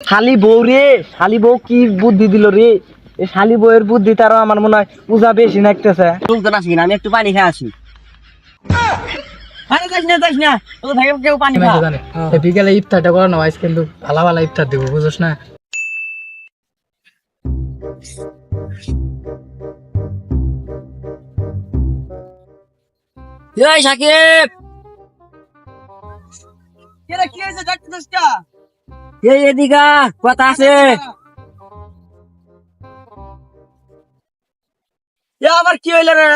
শালি বউ রে শালি বউ কি বুদ্ধি দিল রে? এই শালি বউয়ের বুদ্ধি তারও আমার মনে হয় পূজা বেশি নাকতেছে। আসি না আমি একটু পানি খেয়ে আসি আরে যাইস না যাইস না তো থাকে কেউ পানি খা বিকেলে ইফতারটা করানো হয় কিন্তু ভালো ভালো ইফতার দেবো বুঝছ না? এই সাকিব! কি হয়েছে ডাক্তার এই এদিকা কথা আছে। আবার কি হইল রে?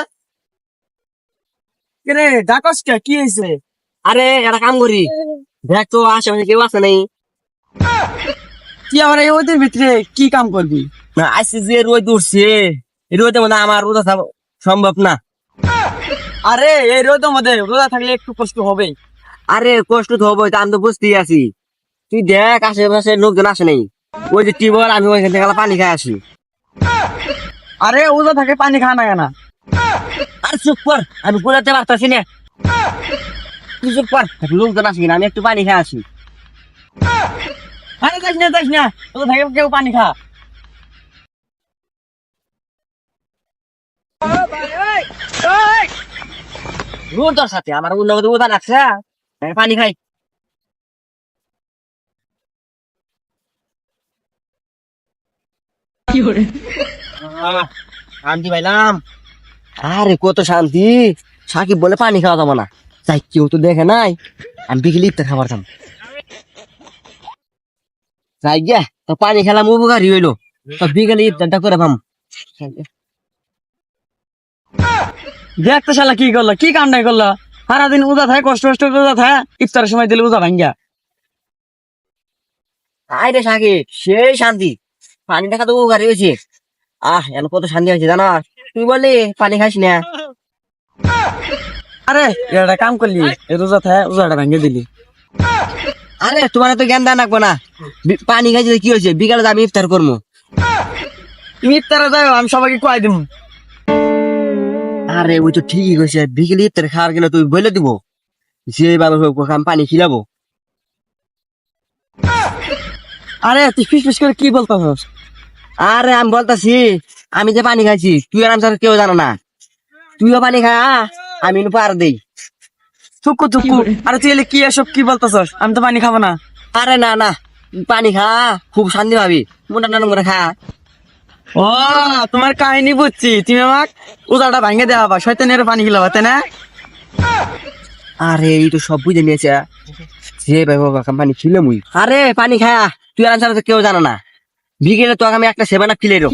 কেরে ডাকস কি? হয়েছে আরে একটা কাম করি। দেখ তো আশেপাশে কেউ আছে নাই? তুই আমার এই ওদের ভিতরে কি কাম করবি? না আইসি যে রোদ উঠছে এই রোদে মানে আমার রোদা সম্ভব না। আরে এই রোদ মধ্যে রোজা থাকলে একটু কষ্ট হবে আরে কষ্ট তো হবে আমি তো বুঝতেই আছি। তুই দেখ, আশেপাশে লোকজন আসে নাই। ওই যে টিউবওয়েল, আমি ওইখান থেকে পানি খাই আসি। আরে রোজা থাকে পানি খাওয়া না কেনা? আর, চুপ কর, আমি বোঝাতে পারতাছি না। তুই চুপ কর লোকজন আসি না আমি একটু পানি খাই আসি। আরে যাইস না যাইস না তো থাকে, কেউ পানি খা। রোদ সাথে, আমার কথা উদান আছে পানি খাই। শান্তি পাইলাম। আরে কত শান্তি। সাকিব বলে পানি খাওয়া যাব না। তাই কেউ তো দেখে নাই। আমি বিকেলে ইফতার খাবার খাম। যাই গিয়া তো পানি খেলাম উপকারী হইল। তো বিকেলে ইফতারটা করে ভাম দেখ তো শালা কি করল কি কান্ডাই করল। সারাদিন উজা থাকে কষ্ট কষ্ট উজা থাকে ইফতারের সময় দিলে উজা ভাঙ্গা আরে সাকিব সেই শান্তি। পানি দেখা তো উপকারী হয়েছে। আহ এখন কত শান্তি হয়েছে জানো? তুই বললি, পানি খাস না। আরে, এটা কাম করলি? রোজা থাকে উজাটা ভাঙ্গে দিলি। আরে, তোমার তো জ্ঞান দেওয়া লাগবো না। পানি খাইছে কি হয়েছে? বিকালে আমি ইফতার করব। তুমি ইফতারে যাও, আমি সবাইকে কয় দিব আরে, ওই তো ঠিকই কইছে, বিকেলে ইফতার খাওয়ার গেলে তুই বলে দিব। যেভাবে হোক ওকে আমি পানি খিলাবো। আরে তুই ফিস ফিস করে কি বলতাছস? আরে আমি বলতাছি আমি যে পানি খাইছি তুই আর আমি কেউ জানো না। তুইও পানি খা আমি পার দেই। থুকু থুকু আরে তুই এলে কি এসব কি বলতাছস? আমি তো পানি খাব না। আরে না না পানি খা খুব শান্তি পাবি। মোটা নানম করে খা। ও তোমার কাহিনী বুঝছি। তুমি আমাক উজাটা ভাঙ্গে দেওয়া বা শয়তানের পানি খিলাবা তাই না? আরে এই তো সব বুঝে নিয়েছে। যে বাবা পানি ছিল মুই। আরে পানি খা তুই আর তো কেউ জানো না। বিকেলে তো আমি একটা সেবানা ফিলে রো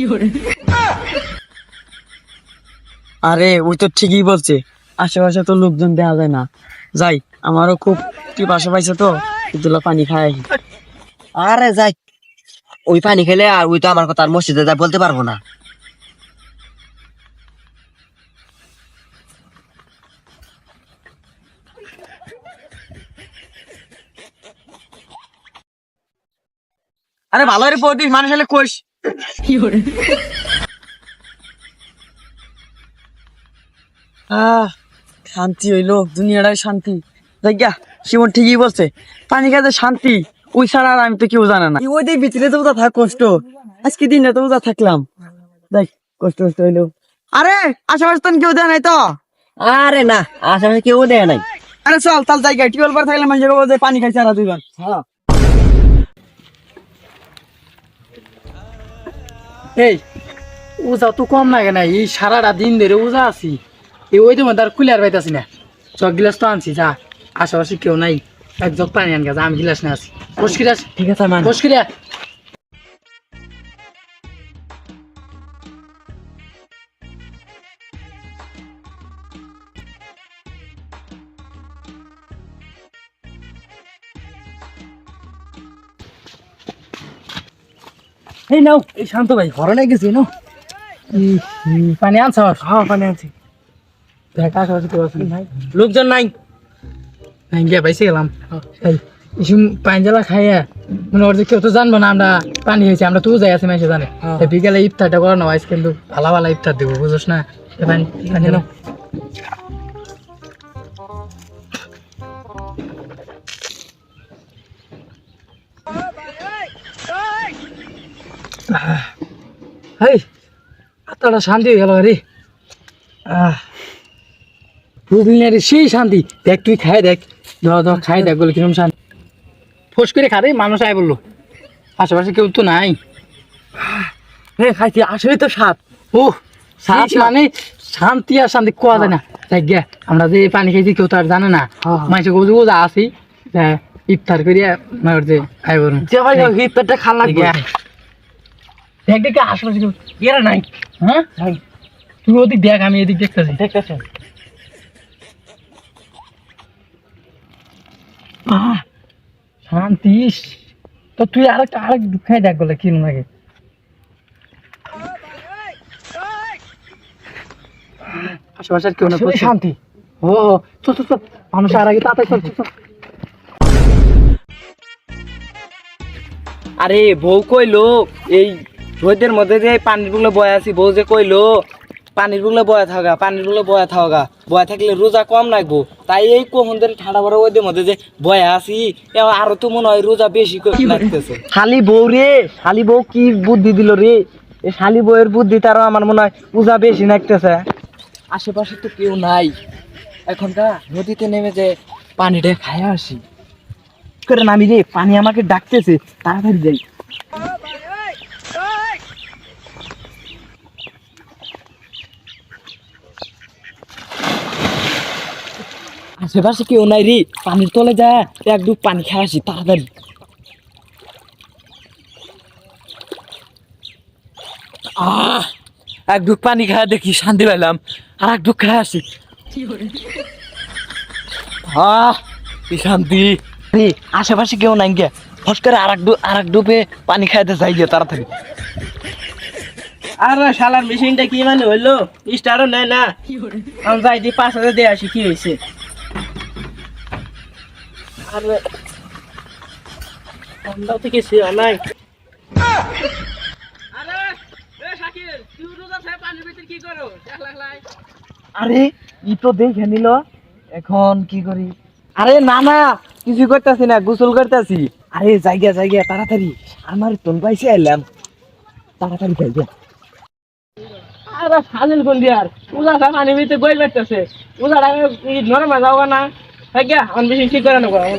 আরে ওই তো ঠিকই বলছে। আশেপাশে তো লোকজন দেখা যায় না। যাই আমারও খুব পিপাসা পাইছে তো দুলা পানি খাই আরে যাই ওই পানি খেলে আর ওই তো আমার কথা আর মসজিদে যা বলতে পারব না। আরে ভালো রে পড়িস মানুষ হলে কোষ। আহ শান্তি হইল দুনিয়াটাই শান্তি। দেখিয়া শিবন ঠিকই বলছে পানি খাতে শান্তি ওই ছাড়া আর আমি তো কেউ জানে না। ওই দিক ভিতরে তো থাক কষ্ট আজকে দিনে তো উদা থাকলাম। দেখ কষ্ট কষ্ট হইল। আরে আশেপাশে তো কেউ দেয় নাই তো? আরে না আশেপাশে কেউ দেয় নাই। আরে চল তাল জায়গা টিউবওয়েল বার থাকলে মানুষের পানি খাইছে আর দুইবার। হ্যাঁ। এই উজা তো কম লাগে না এই সারাটা দিন ধরে উজা আছি। এই ওই তোমার তার কুলিয়ার পাইতাছি না। চক গিলাস তো আনছি যা। আশেপাশে কেউ নাই। এক জগ পানি আন যা আমি গিলাস না আছি ঠিক আছে এই নাও এই শান্ত ভাই। ঘরে নাই গেছি নাও। পানি আনছ? হ্যাঁ পানি আনছি। দেখ আশেপাশে কেউ নাই? লোকজন নাই? হ্যাঁ গিয়ে পাইছে গেলাম। এই ইসুম পানি জ্বালা খাইয়া মনে করছে কেউ তো জানব না আমরা পানি হয়েছে আমরা তো যাই আছি মাইসে জানে। এই বিকালে ইফতারটা করানো হয় কিন্তু ভালো ভালো ইফতার দেবো বুঝোস না? পানি পানি নাও। হেই আত্মাটা শান্তি হয়ে গেল রে। আহ বুঝলি না রে সেই শান্তি। দেখ তুই খাই দেখ। ধর ধর খাই দেখ বলে কিরম শান্তি। ফোস করে খা রে মানুষ আয় বলল। আশেপাশে কেউ তো নাই। হে খাইছি আসলে তো সাপ ও শান্তি মানে শান্তি আর শান্তি কোয়া যায় না। দেখ গে আমরা যে পানি খাইছি কেউ তো আর জানে না। হ্যাঁ। মাইসে কবু যা আসি ইফতার করিয়া মায়ের যে আই বলুন হিতটা খাল লাগবে। দেখ দেখ আশেপাশে এরা নাই। হ্যাঁ? তুই ওদিক দেখ আমি এদিক দেখতেছি। শান্তি তো তুই আরেকটা আরেক খাই দেখ লাগে। আশেপাশে আর কেউ না শান্তি। ও চল চল চল। মানুষ আর আগে তাড়াতাড়ি চল চল, চল। আরে বউ কইলো এই রোদের মধ্যে যে পানির বুগলে বয়া আছি বউ যে কইলো পানির বুগলে বয়া থাকা পানির বুগলে বয়া থাকা। বয়া থাকলে রোজা কম লাগবো। তাই এই কখন ধরে ঠান্ডা বড় ওদের মধ্যে যে বয়া আছি আরও তো মনে হয় রোজা বেশি লাগতেছে। শালি বউ রে শালি বউ কি বুদ্ধি দিল রে? এই শালি বউয়ের বুদ্ধি তারও আমার মনে হয় রোজা বেশি লাগতেছে। আশেপাশে তো কেউ নাই। এখনকার নদীতে নেমে যে পানিটা খায় আসি। করে নামি রে পানি আমাকে ডাকতেছে তাড়াতাড়ি যাই। আশেপাশে কেউ নাই রে। পানির তলে যা এক ডুব পানি খেয়ে আসি তাড়াতাড়ি। আহ এক ডুব পানি খাওয়া দেখি শান্তি পেলাম আর এক ডুব খেয়ে আসি। আহ কি শান্তি। রে আশেপাশে কেউ নাই গে। ফস করে আর এক ডুব আর এক ডুবে পানি খাইতে যাই গে তাড়াতাড়ি। আর শালার মেশিনটা কি মানে হইল? স্টারও নেয় না। আমি যাই দি পাঁচ হাজার দিয়ে আসি কি হয়েছে আর। ঠান্ডাও থেকে সে নাই। আরে ই তো দেখে নিল। এখন কি করি? আরে না না কিছু করতেছি না গোসল করতেছি। আরে জায়গা জায়গা তাড়াতাড়ি। আমার তোন পাইছে এলাম। তাড়াতাড়ি জায়গা আর ফাজিল কোন দিয়ার উজা সা পানি ভিতরে বই বেড়তেছে উজাটা নরমে যাওয়া না? হ্যাঁ গিয়া মেশিন ঠিক করে নেব আমার